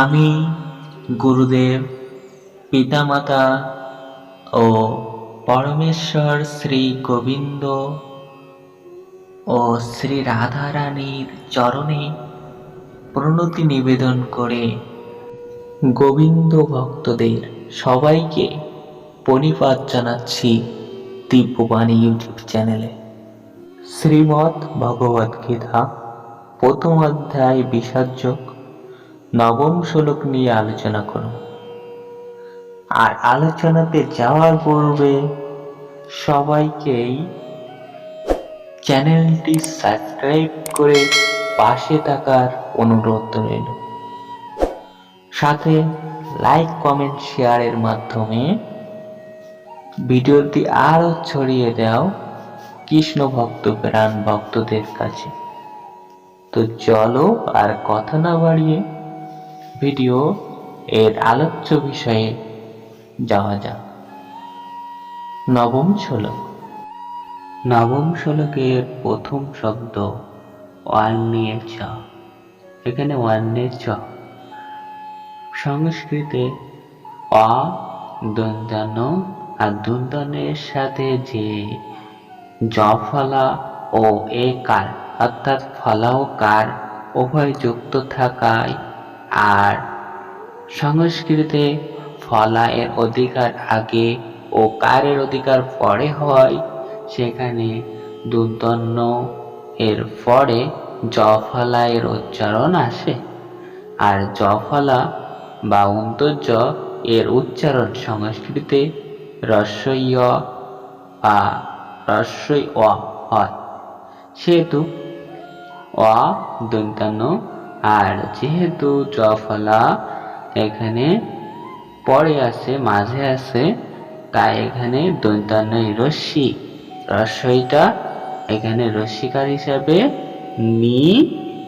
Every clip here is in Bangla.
আমি গুরুদেব, পিতামাতা ও পরমেশ্বর শ্রী গোবিন্দ ও শ্রী রাধারানীর চরণে প্রণতি নিবেদন করে গোবিন্দ ভক্তদের সবাইকে পরিপাত জানাচ্ছি দিব্যবাণী ইউটিউব চ্যানেলে। শ্রীমৎ ভগবদ গীতা, প্রথম অধ্যায় বিষাদযোগ নবম শ্লোক নিয়ে আলোচনা করুন আর আলোচনাতে যাওয়ার পূর্বে সবাইকেই চ্যানেলটি সাবস্ক্রাইব করে পাশে থাকার অনুরোধ রইল। সাথে লাইক, কমেন্ট, শেয়ারের মাধ্যমে ভিডিওটি আরও ছড়িয়ে দাও কৃষ্ণ ভক্ত, প্রাণ ভক্তদের কাছে। তো চলো আর কথা না বাড়িয়ে ভিডিও এর আলোচ্য বিষয়ে যাওয়া যাক। নবম শ্লোক। নবম শ্লোকের প্রথম শব্দ ওয়ান্যে চ। এখানে ওয়ান্যে চ। সংস্কৃতে অ দন্তান আর দন্তনের সাথে যে জ ফলা ও এ কার, অর্থাৎ ফলা ও কার উভয় যুক্ত থাকায় আর সংস্কৃতে ফলা এর অধিকার আগে ও কারের অধিকার পরে হয়, সেখানে দুর্দন্য এর পরে জফলা এর উচ্চারণ আসে। আর জফলা বা অন্তর্য এর উচ্চারণ সংস্কৃতে রস্বই বা রস্বই অ হয়। সেহেতু অ দন্তান্ন আর যেহেতু জফলা এখানে পরে আছে, মাঝে আছে, তাই এখানে দন্তান্ন রশ্মি। রস্বইটা এখানে রশ্মিকার হিসাবে নি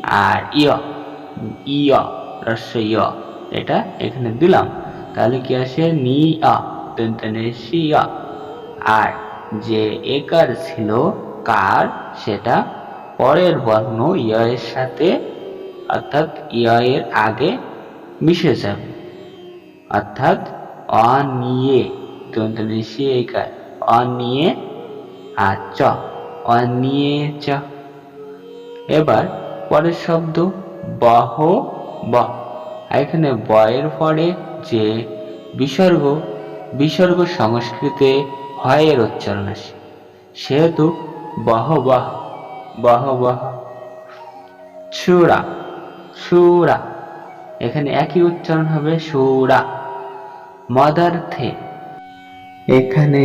আর ইয় ইয় ইয় এটা এখানে দিলাম। তাহলে কি আসে? নি আর যে একার ছিল কার, সেটা পরের বর্ণ ইয় এর সাথে অর্থাৎ ইয় এর আগে মিশে যাবে অর্থাৎ অনিয়ে দন্তনিশি একার অনিয়ে আর চ অনিয়ে চ। এবার পরের শব্দ বহ, ব। এখানে বয়ের পরে যে বিসর্গ বিসর্গ সংস্কৃতে হয়ের উচ্চারণ আসে। সেহেতু বহ বহ বহ বহ। সুরা সুরা। এখানে একই উচ্চারণ হবে সুরা। মদার্থে। এখানে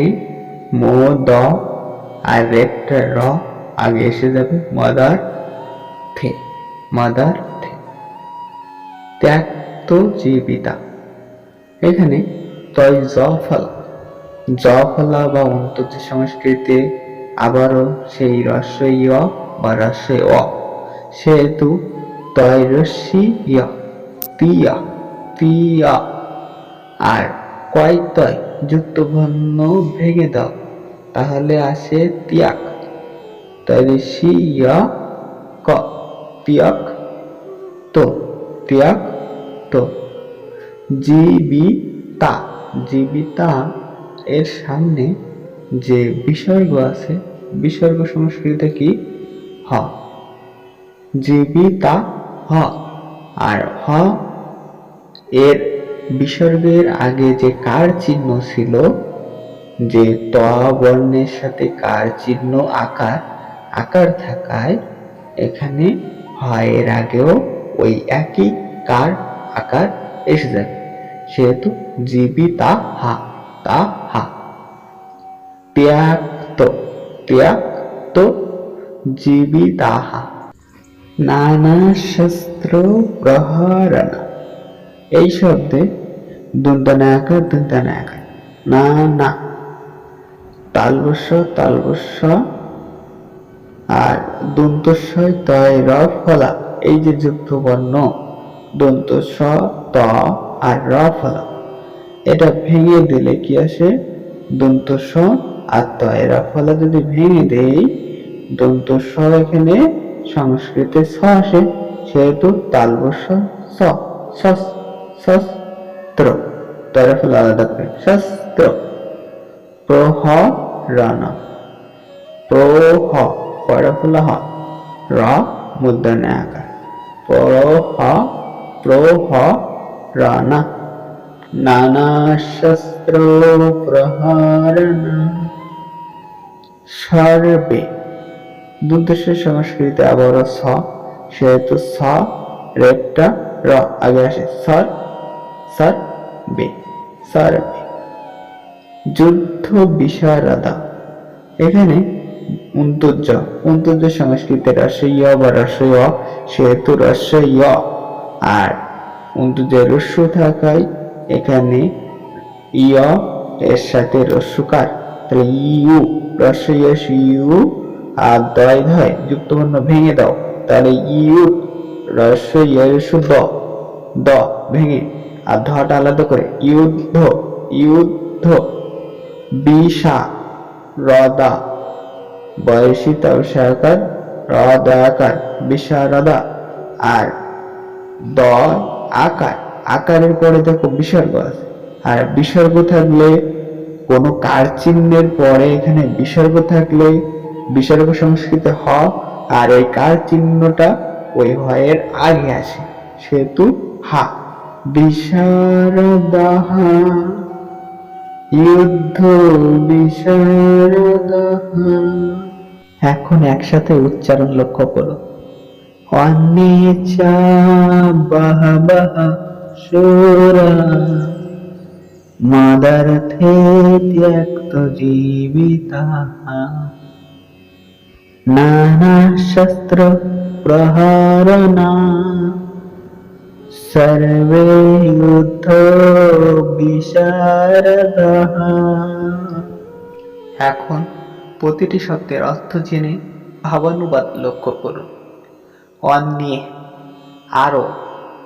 মো, দ আর রেটটা র আগে এসে যাবে মদার থে মদার থে ত্যাক্ত জীবিতা। এখানে তয় জ ফলা। জ ফলা বা অন্তর্য সংস্কৃতে আবারও সেই রস্বই অ বা রস্বই অ। সেহেতু তয় রস্যি তিয়া তিয়া। আর কয় তয় যুক্ত বর্ণ ভেঙে দাও, তাহলে আসে তিয়াক। তয় ঋষি ক, তিয়াক। তো তিয়াক, তো। জীবিতা জীবিতা এর সামনে যে বিসর্গ আছে, বিসর্গ সংস্কৃতে কি? হ। জীবিতা হ। আর হ এর বিসর্গের আগে যে কার চিহ্ন ছিল, যে ত বর্ণের সাথে কার চিহ্ন আকার আকার থাকায় এখানে হয় এর আগেও ওই একই কার আকার এসে যাবে। সেহেতু জীবিতা হা, তা হা। ত্যাক্ত ত্যাক্ত জীবিতাহা নানা শস্ত্র প্রহরণ। এই শব্দে দন্তনাকার দন্তনাকার না না। তালবস্য তালবস্য। আর দন্তস্বয় তয়, র, ফলা। এই যে যুক্ত বর্ণ দন্ত স ত আর র, ফলা। এটা ভেঙে দিলে কি আসে? দন্ত স আর তয়, র, ফলা যদি ভেঙে দেই দন্ত স এখানে সংস্কৃতে স আসে, সেহেতু তালবস্য স, সস শস্ত্র তরফুল আলাদা করে শস্ত্র প্রহরণ প্রহ পরফুল হ র মুদ্রণে আকার প্রহ প্রহ, রণ। নানাশস্ত্র প্রহরণ। সর্বে। দুর্দেশের সংস্কৃতি আবার স, সেহেতু স রেপটা র, আগে আসে সর সর বে সর্বে যুদ্ধ বিশারদা। এখানে উন্তর্য উন্তর্য সংস্কৃতে রস্য বা রস্য য় সেহেতু রস্য য় আর উন্তর্যের রস্য থাকায় এখানে ইয় এর সাথে রস্যকার। তাহলে ইউ রস্য ইউ আর দয় ধয় যুক্তবর্ণ ভেঙে দাও। তাহলে ইউ রস্য ইয়স দ দ ভেঙে, আর ধটা আলাদা করে, ইউদ্ধ ইউদ্ধ, বিশা, রদা বয়সী তবসাকার রদাকার বিশারদা আর দ আকার। আকারের পরে দেখো বিসর্গ আছে। আর বিসর্গ থাকলে কোনো কার চিহ্নের পরে এখানে বিসর্গ থাকলে বিসর্গ সংস্কৃত হ, আর এই কার চিহ্নটা ওই হয়ের আগে আসে সেহেতু হা। বিশারদাহা যুদ্ধ বিশারদাহা এখন একসাথে উচ্চারণ লক্ষ্য করো। অন্যেচা বাহ বাহ সুরা মাদার্থে ত্যক্ত জীবিতা নানা শস্ত্র প্রহরণা, সর্বে যুদ্ধ বিশারদঃ এখন প্রতিটি শব্দের অর্থ জেনে ভাবানুবাদ লক্ষ্য করুন। অন্যে আরও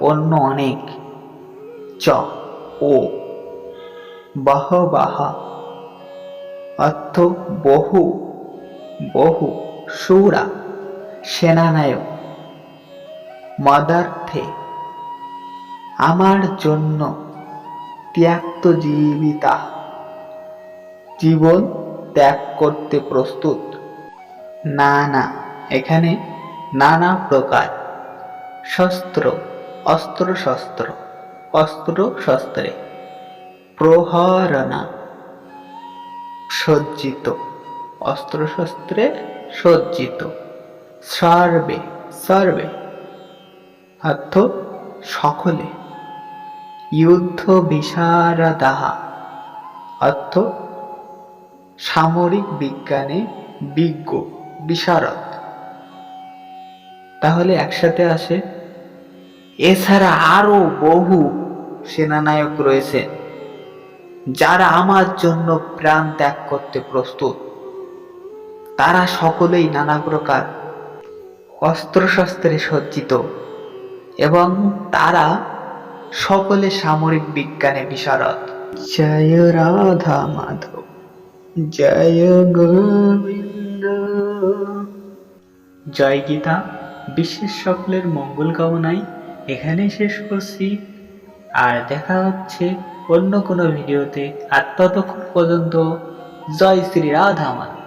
অন্য অনেক চ, ও বাহ বাহা অর্থ বহু বহু। সুরা, সেনানায়ক, মদার্থে, আমার জন্য ত্যাক্ত জীবিতা, জীবন ত্যাগ করতে প্রস্তুত। না না এখানে নানা প্রকার শস্ত্র অস্ত্র শস্ত্র অস্ত্র শস্ত্রে প্রহরণা সজ্জিত। অস্ত্র শস্ত্রে সজ্জিত। সর্বে সর্বে। অর্থ সকলে। যুদ্ধ বিশারদাহা। অর্থ সামরিক বিজ্ঞানে বিজ্ঞ, বিশারদ। তাহলে একসাথে আসে। এছাড়া আরও বহু সেনানায়ক রয়েছে, যারা আমার জন্য প্রাণ ত্যাগ করতে প্রস্তুত। তারা সকলেই নানা প্রকার অস্ত্রশস্ত্রে সজ্জিত এবং তারা সকলে সামরিক বিজ্ঞানে বিশারদ। জয় রাধা মাধব জয় গোবিন্দ। জয় গীতা বিশ্বের সকলের মঙ্গল কামনায় এখানেই শেষ করছি। আর দেখা হচ্ছে অন্য কোনো ভিডিওতে আর ততক্ষণ পর্যন্ত জয় শ্রী রাধা মাধব।